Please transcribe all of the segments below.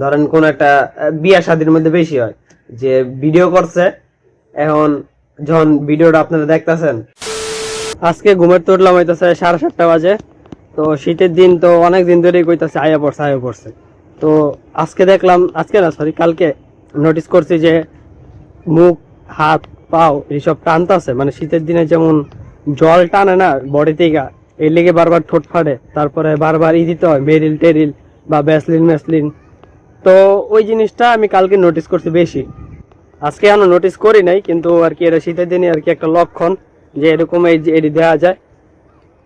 ধরেন কোন একটা বিয়া শাদির মধ্যে বেশি হয়, যে ভিডিও করছে, এখন যখন ভিডিওটা আপনারা দেখতাছেন, আজকে ঘুমের তো উঠলাম হইতেছে সাড়ে সাতটা বাজে, তো শীতের দিন তো অনেক দিন ধরেই কইতাছে আয়া পড়ছে আয়া পড়ছে। তো আজকে দেখলাম, আজকে না সরি কালকে নোটিস করছি যে মুখ, হাত, পাও এইসব টানতাছে মানে শীতের দিনে যেমন জল টানে না বডি থেকে, এর লেগে বারবার ঠোঁট ফাটে, তারপরে বারবার ই দিতে হয় মেরিল টেরিল বা ব্যাসলিন ম্যাসলিন তো ওই জিনিসটা আমি কালকে নোটিস করছি বেশি। আজকে এখনও নোটিস করি নাই কিন্তু আর কি এটা শীতের দিনে আর কি একটা লক্ষণ যে এরকম এই যে এটি দেওয়া যায়।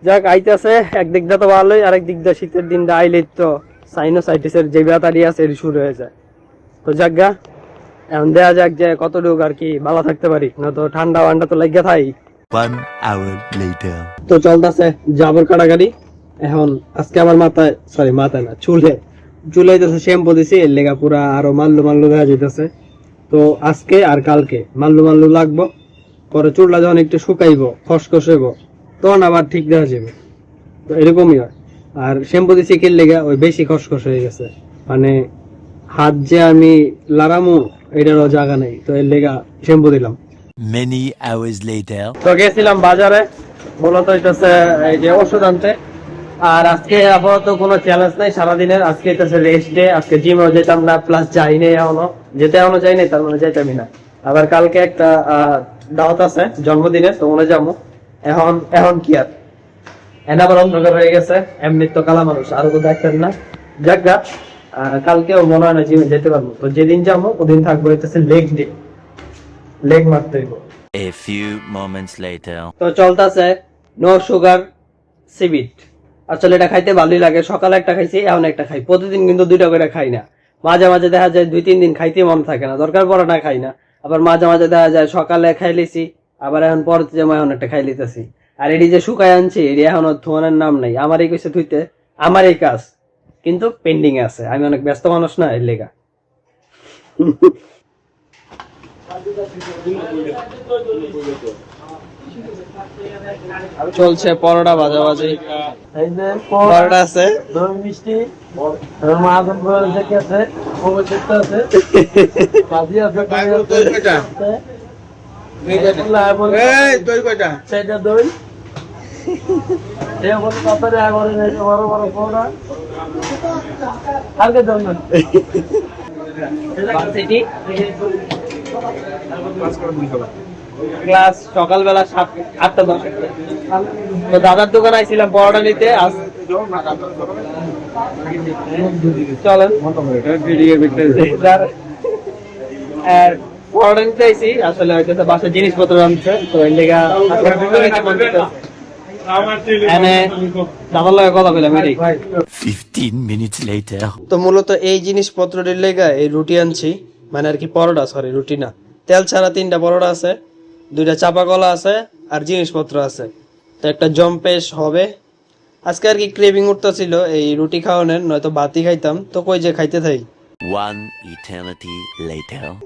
যাক আইতেছে একদিক দিয়ে তো ভালোই আরেক দিক দিয়ে শীতের দিনটা আইলেই তো সাইনোসাইটিসের যে ব্যাপারই আছে এটি শুরু হয়ে যায়। তো যাক গা এখন দেওয়া যাক যে কতটুকু আর কি ভালো থাকতে পারি না তো ঠান্ডা ওয়ান্ডা তো লাগিয়ে থাই. তো চলতেছে জাবর কাটাকাটি এখন আজকে আমার মাথায় সরি মাথায় না চুলে চুলে যাইতেছে শ্যাম্পু দিছি এর লেগা পুরা আরও মাল্লু মাল্লু দেখা যাইতেছে। তো আজকে আর কালকে মাল্লু মাল্লু লাগবো পরে চুলটা যখন একটু শুকাইবো খসখস হইব তখন আবার ঠিক দেখা যাবে। তো এরকমই হয়। আর শ্যাম্পু দিছি কিল লেগা ওই বেশি খসখস হয়ে গেছে। মানে হাত যে আমি লাগামু এটারও জায়গা নেই। তো এর লেগা শ্যাম্পু দিলাম। Many hours later. তো গেছিলাম বাজারে মূলত হইতেছে এই যে ওষুধ আনতে। আর আজকে আপাতত কোনো চ্যালেঞ্জ নাই সারাদিনের আজকে হইতেছে রেস্ট ডে আজকে জিমেও যেতাম না প্লাস যাই নাই এখনও। যেতে এখনও যাই নাই তার মানে যাইতামই না। আবার কালকে একটা দাওয়াত আছে জন্মদিনের তো মনে যাব। এখন এখন কি আর? এনা আবার অন্ধকার হয়ে গেছে এমনি তো কালা মানুষ আরও তো দেখতেন না। যাক গা, আহ, কালকেও মনে হয় না জিমে যেতে পারব। তো যেদিন যাব ওদিন থাকব হইতেছে লেগ ডে লেগ মারতে হইব। A few moments later. তো চলতেছে নো সুগার সিবিট আসলে এটা খাইতে ভালোই লাগে। সকালে একটা খাইছি, এখন একটা খাই। প্রতিদিন কিন্তু দুইটা করে খাই না। মাঝে মাঝে দেখা যায় দুই, তিন দিন খাইতে মন থাকে না। দরকার পড়ে না খাই না। আবার মাঝে মাঝে দেখা যায় সকালে খাই লিছি, আবার এখন পরে যেমন এখন একটা খাই লিতেছি। আর এটি যে শুকাই আনছি, এটি এখনও ধোয়ানোর নাম নাই। আমারই কইছে ধুইতে আমার এই কাজ। কিন্তু পেন্ডিং আছে। আমি অনেক ব্যস্ত মানুষ না, এর লেগা। চলছে পরোটা ভাজাভাজি। পরোটা আছে। দই মিষ্টি আছে। অবশিষ্ট আছে ভাজি আছে দই আছে। সেটা দই বড় বড় কালকে জন্য ভার্সিটি ক্লাস সকালবেলা সাত আটটা দশ। তো দাদার দোকানে আইছিলাম পরোটা নিতে আজ চলেন। আর পরোটা নিতে আইছি আসলে হয়তো তো জিনিসপত্র আনছে তো এর লেগা লগে কথা বললাম এটাই 15 minutes later. তো মূলত এই জিনিসপত্রের লেগা এই রুটি আনছি মানে আর কি পরোটা সরি রুটি না। তেল ছাড়া তিনটা পরোটা আছে। দুইটা চাপা কলা আছে আর জিনিসপত্র আছে। তো একটা জম্পেশ হবে। আজকে আর কি ক্রেভিং উঠতেছিল এই রুটি খাওয়ানোর নয়তো বাতি খাইতাম। তো কই যে খাইতে থাই।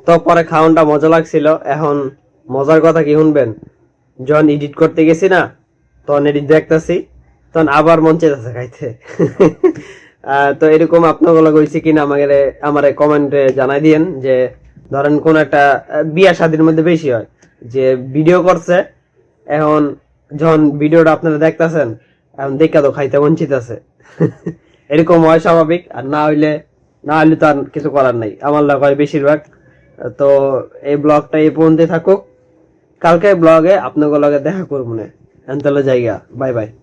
তো পরে খাওয়ানটা মজা লাগছিল। এখন মজার কথা কি শুনবেন? যখন এডিট করতে গেছি না তখন এডিট দেখতেছি তখন আবার মন চেয়েছে খাইতে। আহ, তো এরকম আপনাগুলো কইছি কিনা আমাকে আমার কমেন্টে জানাই দিয়েন যে ধরেন কোন একটা বিয়া শাদির মধ্যে বেশি হয়। যে ভিডিও করছে, এখন যখন ভিডিওটা আপনারা দেখতেছেন, এখন দেখা তো খাইতে বঞ্চিত আছে। এরকম হয় স্বাভাবিক, আর না হইলে না হইলে তো আর কিছু করার নাই। আমার লাগ হয় বেশিরভাগ। তো এই ব্লগটা এই পর্যন্তই থাকুক। কালকে ব্লগে আপনাদের লগে দেখা করব না। এনতালে জায়গা। Bye bye.